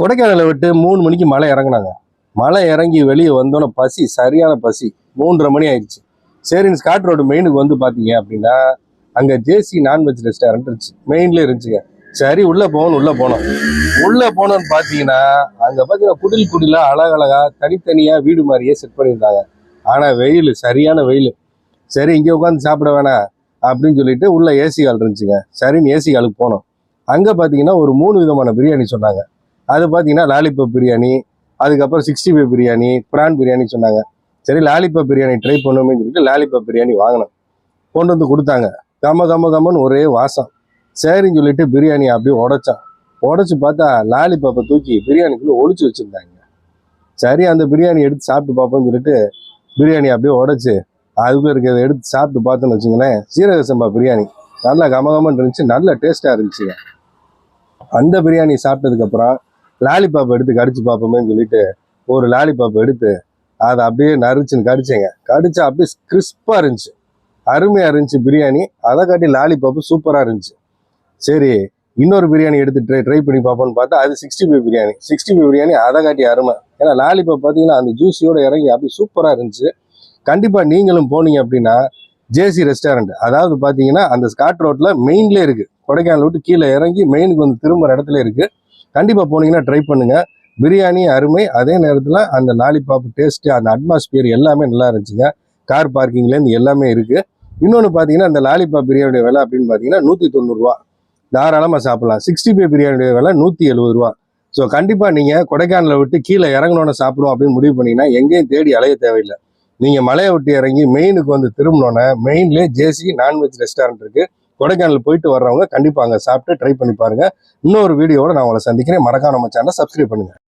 கொடைக்கானலை விட்டு மூணு மணிக்கு மலை இறங்குனாங்க. மலை இறங்கி வெளியே வந்தோன்னே பசி சரியான பசி. மூன்றரை மணி ஆயிடுச்சு. சரின்னு ஸ்காட் ரோடு மெயினுக்கு வந்து பார்த்தீங்க அப்படின்னா அங்கே ஜேசி நான்வெஜ் ரெஸ்டாரண்ட் இருந்துச்சு. மெயின்ல இருந்துச்சுங்க. சரி உள்ளே போகணும் உள்ளே போனோம். உள்ளே போனோம்னு பார்த்தீங்கன்னா அங்கே பார்த்தீங்கன்னா குடில் குடிலா அழகழகா தனித்தனியாக வீடு மாதிரியே செட் பண்ணியிருந்தாங்க. ஆனால் வெயில் சரியான வெயில். சரி இங்கே உட்காந்து சாப்பிட வேணாம் அப்படின்னு சொல்லிட்டு உள்ளே ஏசி கால் இருந்துச்சுங்க. சரின்னு ஏசி காலுக்கு போனோம். அங்கே பார்த்தீங்கன்னா ஒரு மூணு விதமான பிரியாணி சொன்னாங்க. அது பார்த்தீங்கன்னா லாலிபப் பிரியாணி அதுக்கப்புறம் sixty five biryani prawn biryani சொன்னாங்க. சரி லாலிபப் பிரியாணி ட்ரை பண்ணுவோமே சொல்லிட்டு லாலிபப் பிரியாணி வாங்கினோம். கொண்டு வந்து கொடுத்தாங்க. கம கம கமன்னு ஒரே வாசம். சரின்னு சொல்லிட்டு பிரியாணி அப்படியே உடைச்சான். உடச்சி பார்த்தா லாலிபப்பை தூக்கி பிரியாணிக்குள்ளே ஒழிச்சு வச்சுருந்தாங்க. சரி அந்த பிரியாணி எடுத்து சாப்பிட்டு பார்ப்போம்னு சொல்லிட்டு பிரியாணி அப்படியே உடச்சி அதுக்கு இருக்கிறத எடுத்து சாப்பிட்டு பார்த்தோன்னு வச்சுங்களேன் சீரக சம்பா பிரியாணி. நல்லா கமகமன்னு இருந்துச்சு நல்ல டேஸ்ட்டாக இருந்துச்சுங்க. அந்த பிரியாணி சாப்பிட்டதுக்கப்புறம் லாலிபாப் எடுத்து கடிச்சு பார்ப்போமேன்னு சொல்லிட்டு ஒரு லாலிபாப் எடுத்து அதை அப்படியே நரிச்சுன்னு கடிச்சேங்க. கடிச்சு அப்படியே கிறிஸ்பாக இருந்துச்சு. அருமையாக இருந்துச்சு பிரியாணி. அதை காட்டி லாலிபாப்பு சூப்பராக இருந்துச்சு. சரி இன்னொரு பிரியாணி எடுத்து ட்ரை ட்ரை பண்ணி பார்ப்போம்னு பார்த்தா அது sixty five biryani. Sixty five biryani அதை காட்டி அருமை. ஏன்னா லாலிபாப் பார்த்தீங்கன்னா அந்த ஜூஸியோட இறங்கி அப்படி சூப்பராக இருந்துச்சு. கண்டிப்பாக நீங்களும் போனீங்க அப்படின்னா ஜேசி ரெஸ்டாரண்ட் அதாவது பார்த்தீங்கன்னா அந்த ஸ்காட் ரோட்டில் மெயின்லேயே இருக்குது கொடைக்கானல் விட்டு கீழே இறங்கி மெயினுக்கு வந்து திரும்புகிற இடத்துல இருக்குது கண்டிப்பாக போனீங்கன்னா ட்ரை பண்ணுங்கள் பிரியாணி அருமை. அதே நேரத்தில் அந்த லாலிபாப் டேஸ்ட்டு அந்த அட்மாஸ்பியர் எல்லாமே நல்லா இருந்துச்சுங்க. கார் பார்க்கிங்லேருந்து எல்லாமே இருக்குது இன்னொன்று பார்த்தீங்கன்னா அந்த லாலிபாப் பிரியாணியோட விலை அப்படின்னு பார்த்தீங்கன்னா நூற்றி தொண்ணூறுரூவா தாராளமாக சாப்பிடலாம். சிக்ஸ்டி ஃபைவ் பிரியாணியோட விலை நூற்றி எழுபது ரூபா. ஸோ கண்டிப்பாக நீங்கள் கொடைக்கானலை விட்டு கீழே இறங்கணுன்னு சாப்பிடுவோம் அப்படின்னு முடிவு பண்ணீங்கன்னா எங்கேயும் தேடி அலைய தேவையில்லை. நீங்கள் மலையை விட்டு இறங்கி மெயினுக்கு வந்து திரும்பினோன்னே மெயின்லேயே ஜேசி நான்வெஜ் ரெஸ்டாரண்ட் இருக்குது கொடைக்கானல் போயிட்டு வர்றவங்க கண்டிப்பாக அங்கே சாப்பிட்டு ட்ரை பண்ணி பாருங்கள் இன்னொரு வீடியோவோட நான் உங்களை சந்திக்கிறேன். மறக்காம நம்ம சேனலை சப்ஸ்கிரைப் பண்ணுங்கள்